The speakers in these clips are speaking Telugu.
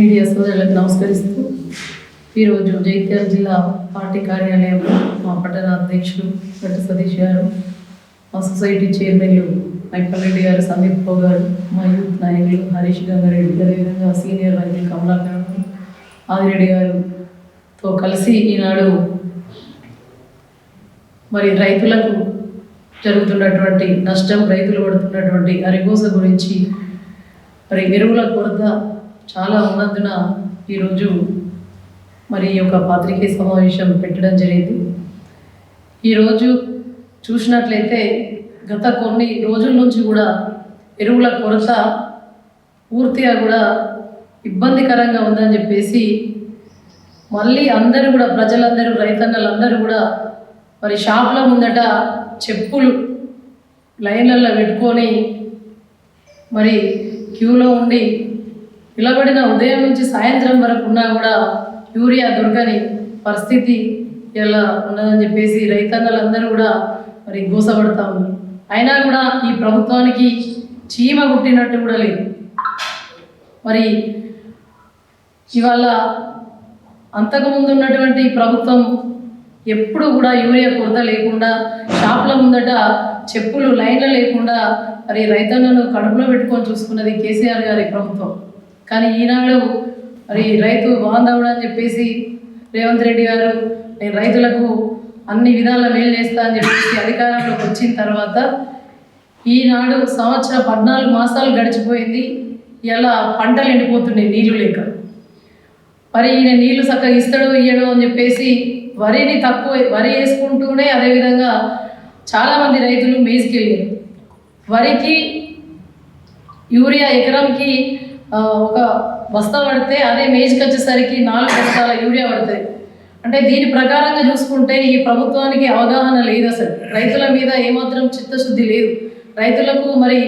మీడియా సోదరులకు నమస్కరిస్తూ ఈరోజు జైత్యాల జిల్లా పార్టీ కార్యాలయంలో మా పట్టణ అధ్యక్షులు గట్ట సతీష్ గారు మా సొసైటీ చైర్మన్లు మైపల్రెడ్డి గారు సందీప్ రావు గారు మా యూత్ నాయకులు హరీష్ గంగారెడ్డి అదేవిధంగా సీనియర్ నాయకులు కమలాకర్ ఆదిరెడ్డి గారుతో కలిసి ఈనాడు మరి రైతులకు జరుగుతున్నటువంటి నష్టం రైతులు పడుతున్నటువంటి అరిగోస గురించి మరి ఎరువుల కొరత చాలా ఉన్నందున ఈరోజు మరి ఈ యొక్క పాత్రికే సమావేశం పెట్టడం జరిగింది. ఈరోజు చూసినట్లయితే గత కొన్ని రోజుల నుంచి కూడా ఎరువుల కొరత పూర్తిగా కూడా ఇబ్బందికరంగా ఉందని చెప్పేసి మళ్ళీ అందరూ కూడా ప్రజలందరూ రైతన్నలందరూ కూడా మరి షాప్ల ముందట చెప్పులు లైన్లలో పెట్టుకొని మరి క్యూలో ఉండి నిలబడిన ఉదయం నుంచి సాయంత్రం వరకు ఉన్నా కూడా యూరియా దొరకని పరిస్థితి ఇలా ఉన్నదని చెప్పేసి రైతన్నలందరూ కూడా మరి గోసపడతా ఉన్నారు. అయినా కూడా ఈ ప్రభుత్వానికి చీమ కుట్టినట్టు కూడా లేదు. మరి ఇవాళ అంతకుముందు ఉన్నటువంటి ప్రభుత్వం ఎప్పుడు కూడా యూరియా కొరత లేకుండా షాపుల ముందట చెప్పులు లైన్లు లేకుండా మరి రైతన్నను కడుపులో పెట్టుకొని చూసుకున్నది కేసీఆర్ గారి ప్రభుత్వం. కానీ ఈనాడు మరి రైతు బాంధవుడు అని చెప్పేసి రేవంత్ రెడ్డి గారు నేను రైతులకు అన్ని విధాల మేలు చేస్తా అని చెప్పేసి అధికారంలోకి వచ్చిన తర్వాత ఈనాడు సంవత్సరం పద్నాలుగు మాసాలు గడిచిపోయింది. ఇలా పంటలు ఎండిపోతున్నాయి నీళ్ళు లేక. మరి ఈయన నీళ్ళు చక్కగా ఇస్తాడు ఇయ్యడు అని చెప్పేసి వరిని తక్కువ వరి వేసుకుంటూనే అదేవిధంగా చాలామంది రైతులు మేసుకెళ్ళారు వరికి యూరియా ఎకరంకి ఒక బస్తా పడితే అదే మేజ్కి వచ్చేసరికి నాలుగు బస్తాల యూరియా పడుతుంది. అంటే దీని ప్రకారంగా చూసుకుంటే ఈ ప్రభుత్వానికి అవగాహన లేదు అసలు. రైతుల మీద ఏమాత్రం చిత్తశుద్ధి లేదు. రైతులకు మరి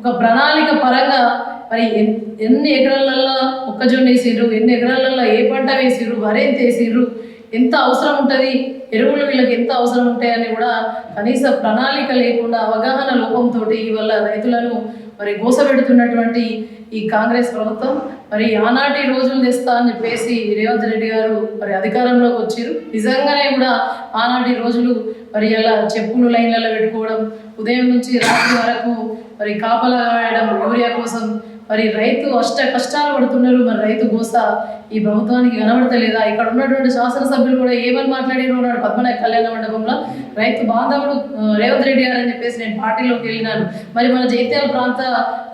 ఒక ప్రణాళిక పరంగా మరి ఎన్ని ఎకరాలల్లో మొక్కజొన్న వేసిర్రు ఎన్ని ఎకరాలల్లో ఏ పంట వేసిర్రు వరేంత వేసిర్రు ఎంత అవసరం ఉంటుంది ఎరువులు వీళ్ళకి ఎంత అవసరం ఉంటాయని కూడా కనీస ప్రణాళిక లేకుండా అవగాహన లోపంతో ఇవల్ల రైతులను మరి గోసపెడుతున్నటువంటి ఈ కాంగ్రెస్ ప్రభుత్వం మరి ఆనాటి రోజులు తెస్తా అని చెప్పేసి రేవంత్ రెడ్డి గారు మరి అధికారంలోకి వచ్చారు నిజంగానే కూడా ఆనాటి రోజులు మరి ఇలా చెప్పులు లైన్లలో పెట్టుకోవడం ఉదయం నుంచి రాత్రి వరకు మరి కాపలా కాయడం యూరియా కోసం మరి రైతు అష్ట కష్టాలు పడుతున్నారు. మరి రైతు గోస ఈ ప్రభుత్వానికి కనబడతలేదా? ఇక్కడ ఉన్నటువంటి శాసనసభ్యులు కూడా ఏమని మాట్లాడారు అన్నాడు? పద్మనాభ కళ్యాణ మండపంలో. రైతు బాంధవుడు రేవంత్ రెడ్డి గారు అని చెప్పేసి నేను పార్టీలోకి వెళ్ళినాను. మరి మన జైత్యాల ప్రాంత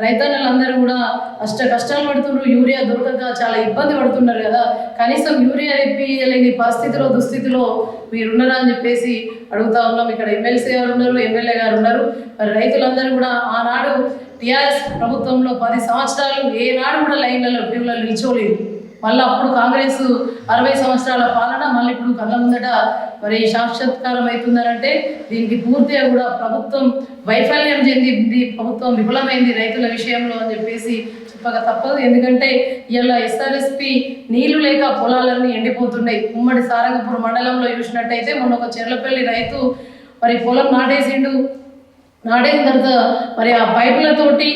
రైతన్నలందరూ కూడా అష్ట కష్టాలు పడుతున్నారు. యూరియా దొరకక చాలా ఇబ్బంది పడుతున్నారు కదా. కనీసం యూరియా ఇప్పియలేని పరిస్థితిలో దుస్థితిలో మీరున్నారా అని చెప్పేసి అడుగుతా ఉన్నాం. ఇక్కడ ఎమ్మెల్సీ గారు ఉన్నారు ఎమ్మెల్యే గారు ఉన్నారు. మరి రైతులందరూ కూడా ఆనాడు టీఆర్ఎస్ ప్రభుత్వంలో పది సంవత్సరాలు ఏనాడు కూడా లైన్లలో క్యూలలో నిల్చోలేదు. మళ్ళీ అప్పుడు కాంగ్రెస్ అరవై సంవత్సరాల పాలన మళ్ళీ ఇప్పుడు కళ్ళ ముందట మరి సాక్షాత్కారం అవుతుందనంటే దీనికి పూర్తిగా కూడా ప్రభుత్వం వైఫల్యం చెందింది ప్రభుత్వం విఫలమైంది రైతుల విషయంలో అని చెప్పేసి చెప్పక తప్పదు. ఎందుకంటే ఇలా ఎస్ఆర్ఎస్పి నీళ్ళు లేక పొలాలన్నీ ఎండిపోతున్నాయి. ఉమ్మడి సారంగపూర్ మండలంలో చూసినట్టయితే మొన్న ఒక చెర్లపల్లి రైతు మరి పొలం నాటేసిండు. నాటేసిన తర్వాత మరి ఆ పైపులతోటి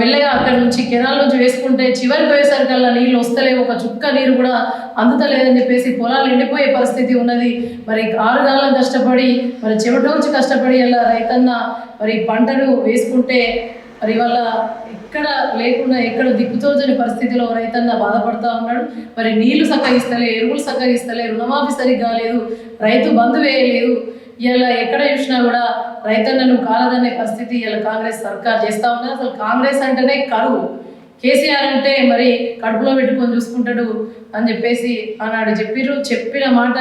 మెల్లగా అక్కడ నుంచి కెనాల్ నుంచి వేసుకుంటే చివరికి పోయేసరికల్లా నీళ్ళు వస్తలేవు ఒక చుక్క నీరు కూడా అందుతలేదని చెప్పేసి పొలాలు ఎండిపోయే పరిస్థితి ఉన్నది. మరి ఆరుగాలం కష్టపడి మరి చెమటోంచి కష్టపడి అలా రైతన్న మరి పంటను వేసుకుంటే మరి వల్ల ఎక్కడ లేకుండా ఎక్కడ దిక్కుతోచని పరిస్థితిలో రైతన్న బాధపడతా ఉన్నాడు. మరి నీళ్ళు సక్కగిస్తలే ఎరువులు సక్కగిస్తలే రుణమాఫీ సరిగ్గా లేదు రైతు బంధు వేయలేదు. ఇలా ఎక్కడ చూసినా కూడా రైతన్నను కాలదనే పరిస్థితి ఇలా కాంగ్రెస్ సర్కార్ చేస్తా ఉంది. అసలు కాంగ్రెస్ అంటేనే కరువు. కేసీఆర్ అంటే మరి కడుపులో పెట్టుకొని చూసుకుంటాడు అని చెప్పేసి ఆనాడు చెప్పిర్రు. చెప్పిన మాట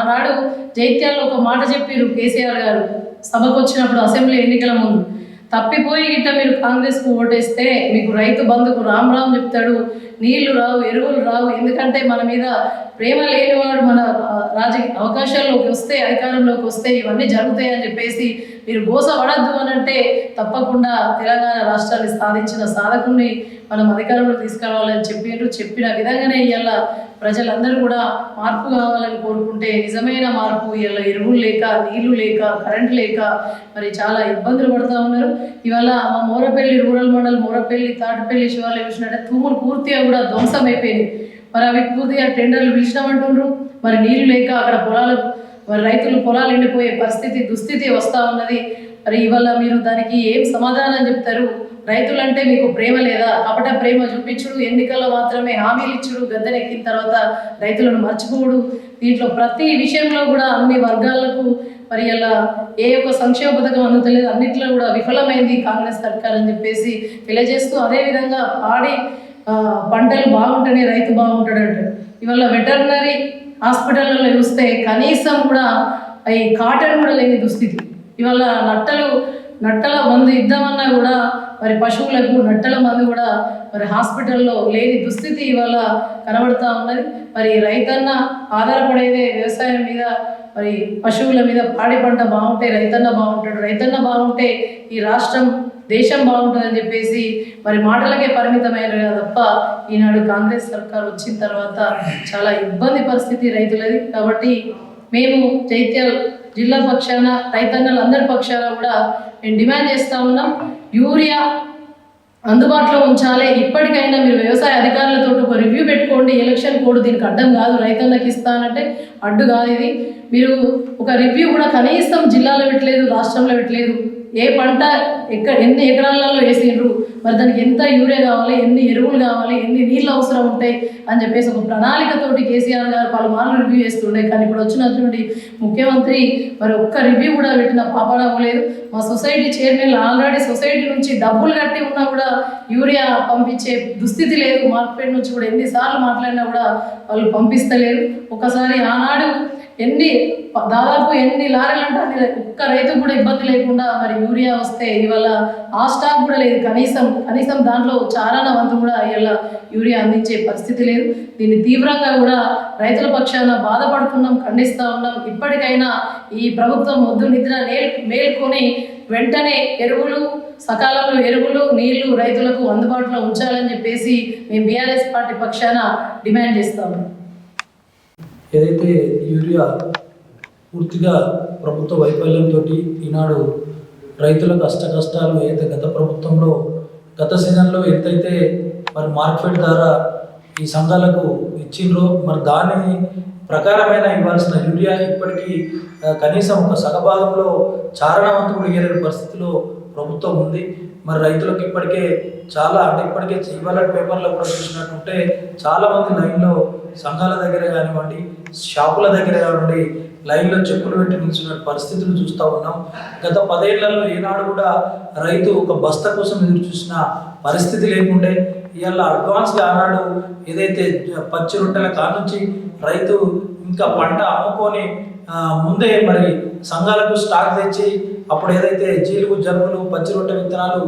ఆనాడు జైత్యాల్లో ఒక మాట చెప్పిర్రు కేసీఆర్ గారు. సభకు వచ్చినప్పుడు అసెంబ్లీ ఎన్నికల ముందు. తప్పిపోయి గిట్ట మీరు కాంగ్రెస్కు ఓటేస్తే మీకు రైతు బంధుకు రామ్ రామ్ చెప్తాడు నీళ్ళు రావు ఎరువులు రావు ఎందుకంటే మన మీద ప్రేమ లేనివాడు మన రాజకీయ అవకాశాల్లోకి వస్తే అధికారంలోకి వస్తే ఇవన్నీ జరుగుతాయని చెప్పేసి మీరు గోస పడద్దు అని అంటే తప్పకుండా తెలంగాణ రాష్ట్రాన్ని సాధించిన సాధకుని మనం అధికారంలో తీసుకురావాలని చెప్పిండ్రు చెప్పిన విధంగానే ఇవాళ ప్రజలందరూ కూడా మార్పు కావాలని కోరుకుంటే నిజమైన మార్పు ఇవాళ ఎరువులు లేక నీళ్ళు లేక కరెంట్ లేక మరి చాలా ఇబ్బందులు పడుతూ ఉన్నారు. ఇవాళ మా మోరపల్లి రూరల్ మండల్ మోరపల్లి తాటిపల్లి శివాలయం చూసినట్టే తూములు పూర్తిగా కూడా ధ్వంసం అయిపోయింది మరి అవి పూర్తిగా టెండర్లు పిలిచినామంటుండ్రు. మరి నీళ్ళు లేక అక్కడ పొలాలు మరి రైతులు పొలాలు ఎండిపోయే పరిస్థితి దుస్థితి వస్తూ ఉన్నది. మరి ఇవాళ మీరు దానికి ఏం సమాధానం చెప్తారు? రైతులంటే మీకు ప్రేమ లేదా? కపట ప్రేమ చూపించుడు ఎన్నికల్లో మాత్రమే హామీలు ఇచ్చుడు గద్దెనెక్కిన తర్వాత రైతులను మర్చిపోడు దీంట్లో ప్రతి విషయంలో కూడా అన్ని వర్గాలకు మరి ఇలా ఏ ఒక్క సంక్షేమ పథకం అందుతలేదు. అన్నింటిలో కూడా విఫలమైంది కాంగ్రెస్ సర్కార్ అని చెప్పేసి తెలియజేస్తూ అదేవిధంగా పాడి పంటలు బాగుంటేనే రైతు బాగుంటాడంట ఇవాళ వెటర్నరీ హాస్పిటల్లో చూస్తే కనీసం కూడా ఈ కాటన్ కూడా లేని దుస్థితి. ఇవాళ నట్టలు నట్టల మందు ఇద్దామన్నా కూడా మరి పశువులకు నట్టల మందు కూడా మరి హాస్పిటల్లో లేని దుస్థితి ఇవాళ కనబడుతూ ఉన్నది. మరి రైతన్న ఆధారపడేదే వ్యవసాయం మీద మరి పశువుల మీద పాడి పంట బాగుంటే రైతన్న బాగుంటాడు. రైతన్న బాగుంటే ఈ రాష్ట్రం దేశం బాగుంటుందని చెప్పేసి మరి మాటలకే పరిమితమైన తప్ప ఈనాడు కాంగ్రెస్ సర్కార్ వచ్చిన తర్వాత చాలా ఇబ్బంది పరిస్థితి రైతులది. కాబట్టి మేము చైత్యాల జిల్లా పక్షాన రైతన్నల అందరి పక్షాన కూడా మేము డిమాండ్ చేస్తా ఉన్నాం. యూరియా అందుబాటులో ఉంచాలి. ఇప్పటికైనా మీరు వ్యవసాయ అధికారులతో ఒక రివ్యూ పెట్టుకోండి. ఎలక్షన్ కోడ్ దీనికి అడ్డం కాదు. రైతన్నకి ఇస్తానంటే అడ్డు కాదు ఇది. మీరు ఒక రివ్యూ కూడా కనీసం జిల్లాలో పెట్టలేదు రాష్ట్రంలో పెట్టలేదు. ఏ పంట ఎక్కడ ఎన్ని ఎకరాలలో వేసిండ్రు? మరి దానికి ఎంత యూరియా కావాలి ఎన్ని ఎరువులు కావాలి ఎన్ని నీళ్ళు అవసరం ఉంటాయి అని చెప్పేసి ఒక ప్రణాళికతోటి కేసీఆర్ గారు పలుమార్లు రివ్యూ చేస్తుండే. కానీ ఇప్పుడు వచ్చినటువంటి ముఖ్యమంత్రి మరి ఒక్క రివ్యూ కూడా పెట్టిన పాపడం లేదు. మా సొసైటీ చైర్మన్ ఆల్రెడీ సొసైటీ నుంచి డబ్బులు కట్టి ఉన్నా కూడా యూరియా పంపించే దుస్థితి లేదు. మార్కెట్ నుంచి కూడా ఎన్నిసార్లు మాట్లాడినా కూడా వాళ్ళు పంపిస్తలేరు. ఒకసారి ఆనాడు ఎన్ని దాదాపు ఎన్ని లారీలు అంటే అన్ని ఒక్క రైతు కూడా ఇబ్బంది లేకుండా మరి యూరియా వస్తే ఇవాళ ఆ స్టాక్ కూడా లేదు. కనీసం కనీసం దాంట్లో చారాన వంతు కూడా ఇలా యూరియా అందించే పరిస్థితి లేదు. దీన్ని తీవ్రంగా కూడా రైతుల పక్షాన బాధపడుతున్నాం ఖండిస్తా ఉన్నాం. ఇప్పటికైనా ఈ ప్రభుత్వం వద్దు నిద్ర నేల్ మేల్కొని వెంటనే ఎరువులు సకాలంలో ఎరువులు నీళ్ళు రైతులకు అందుబాటులో ఉంచాలని చెప్పేసి మేము బీఆర్ఎస్ పార్టీ పక్షాన డిమాండ్ చేస్తాము ఏదైతే యూరియా పూర్తిగా ప్రభుత్వ వైఫల్యంతో ఈనాడు రైతుల కష్ట కష్టాలు ఏదైతే గత ప్రభుత్వంలో గత సీజన్లో ఎంతైతే మరి మార్కెట్ ద్వారా ఈ సంఘాలకు ఇచ్చిండ్రో మరి దాని ప్రకారమైన ఇవ్వాల్సిన యూరియా ఇప్పటికీ కనీసం ఒక సగభాగంలో చారణవంతుడు ఇయ్యలేని పరిస్థితిలో ప్రభుత్వం ఉంది. మరి రైతులకు ఇప్పటికే చాలా అంటే ఇప్పటికే ఇవాళ పేపర్లో కూడా చూసినట్టుంటే చాలా మంది లైన్లో సంఘాల దగ్గర కానివ్వండి షాపుల దగ్గర కానివ్వండి లైన్లో చెప్పులు పెట్టి నిల్చున్న పరిస్థితులు చూస్తూ ఉన్నాం. గత పదేళ్ళలో ఏనాడు కూడా రైతు ఒక బస్తా కోసం ఎదురు చూసిన పరిస్థితి లేకుండే ఇవాళ అడ్వాన్స్గా ఆనాడు ఏదైతే పచ్చి రొట్టెల కానుంచి రైతు ఇంకా పంట అమ్ముకొని ముందే మరి సంఘాలకు స్టాక్ తెచ్చి అప్పుడు ఏదైతే జీలుగు జరువులు పచ్చి రొట్టె విత్తనాలు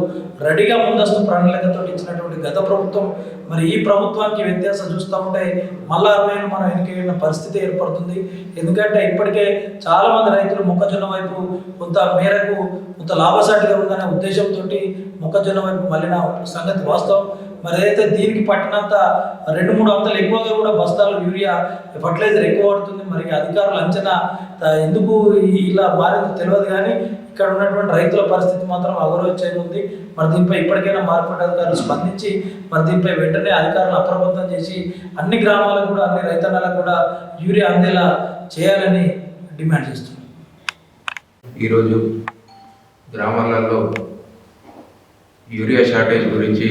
రెడీగా ముందస్తు ప్రణాళికతో ఇచ్చినటువంటి గత ప్రభుత్వం మరి ఈ ప్రభుత్వానికి వ్యత్యాసం చూస్తూ ఉంటే మళ్ళా అరవై మనం వెనుక పరిస్థితి ఏర్పడుతుంది. ఎందుకంటే ఇప్పటికే చాలామంది రైతులు మొక్కజొన్న వైపు కొంత మేరకు కొంత లాభసాటిగా ఉందనే ఉద్దేశంతో మొక్కజొన్న వైపు మళ్ళిన సంగతి వాస్తవం. మరి అయితే దీనికి పట్టినంత రెండు మూడు వందలు ఎక్కువగా కూడా బస్తాలు యూరియా ఫర్టిలైజర్ ఎక్కువ పడుతుంది మరి అధికారుల అంచనా ఎందుకు ఇలా మారిందో తెలియదు కానీ ఇక్కడ ఉన్నటువంటి రైతుల పరిస్థితి మాత్రం అగౌరవించేది ఉంది. మరి దీనిపై ఇప్పటికైనా మార్కెట్ అధికారులు స్పందించి మరి దీనిపై వెంటనే అధికారులు అప్రమత్తం చేసి అన్ని గ్రామాలకు కూడా అన్ని రైతన్నలకు కూడా యూరియా అందేలా చేయాలని డిమాండ్ చేస్తున్నాం. ఈరోజు గ్రామాలలో యూరియా షార్టేజ్ గురించి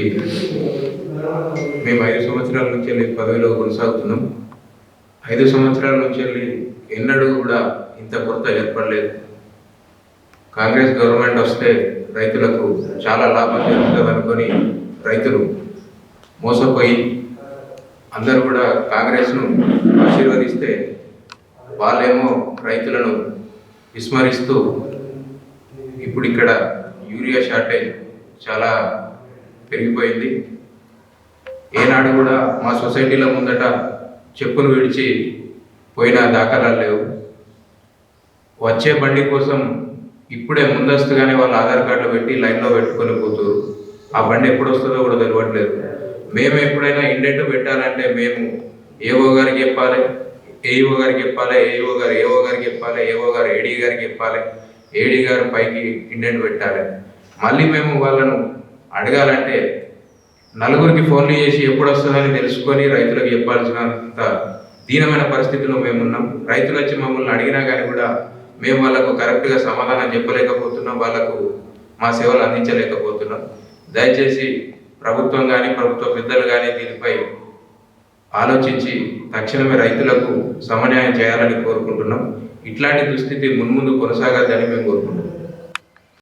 మేము ఐదు సంవత్సరాల నుంచి వెళ్ళి పదవిలో కొనసాగుతున్నాం. ఐదు సంవత్సరాల నుంచి వెళ్ళి ఎన్నడూ కూడా ఇంత కొరత ఏర్పడలేదు. కాంగ్రెస్ గవర్నమెంట్ వస్తే రైతులకు చాలా లాభం జరుగుతుంది అనుకొని రైతులు మోసపోయి అందరూ కూడా కాంగ్రెస్ను ఆశీర్వదిస్తే వాళ్ళేమో రైతులను విస్మరిస్తూ ఇప్పుడు ఇక్కడ యూరియా షార్టేజ్ చాలా పెరిగిపోయింది. ఏనాడు కూడా మా సొసైటీలో ముందట చెప్పులు విడిచి పోయిన దాఖలాలు లేవు. వచ్చే బండి కోసం ఇప్పుడే ముందస్తుగానే వాళ్ళ ఆధార్ కార్డులు పెట్టి లైన్లో పెట్టుకొని పోతారు ఆ బండి ఎప్పుడు వస్తుందో కూడా తెలియట్లేదు మేము ఎప్పుడైనా ఇండెంట్ పెట్టాలంటే మేము ఏవో గారికి చెప్పాలి ఏఈఓ గారికి చెప్పాలి ఏఈఓ గారు ఏఓ గారికి చెప్పాలి ఏఓ గారు ఏడీ గారికి చెప్పాలి ఏడీ గారు పైకి ఇండెంట్ పెట్టాలి. మళ్ళీ మేము వాళ్ళను అడగాలంటే నలుగురికి ఫోన్లు చేసి ఎప్పుడు వస్తుందని తెలుసుకొని రైతులకు చెప్పాల్సినంత దీనమైన పరిస్థితిలో మేమున్నాం. రైతులు వచ్చి మమ్మల్ని అడిగినా కానీ కూడా మేము వాళ్ళకు కరెక్ట్గా సమాధానం చెప్పలేకపోతున్నాం. వాళ్ళకు మా సేవలు అందించలేకపోతున్నాం. దయచేసి ప్రభుత్వం కానీ ప్రభుత్వ పెద్దలు కానీ దీనిపై ఆలోచించి తక్షణమే రైతులకు సమన్యాయం చేయాలని కోరుకుంటున్నాం. ఇట్లాంటి దుస్థితి మున్ముందు కొనసాగద్దని మేము కోరుకుంటున్నాం.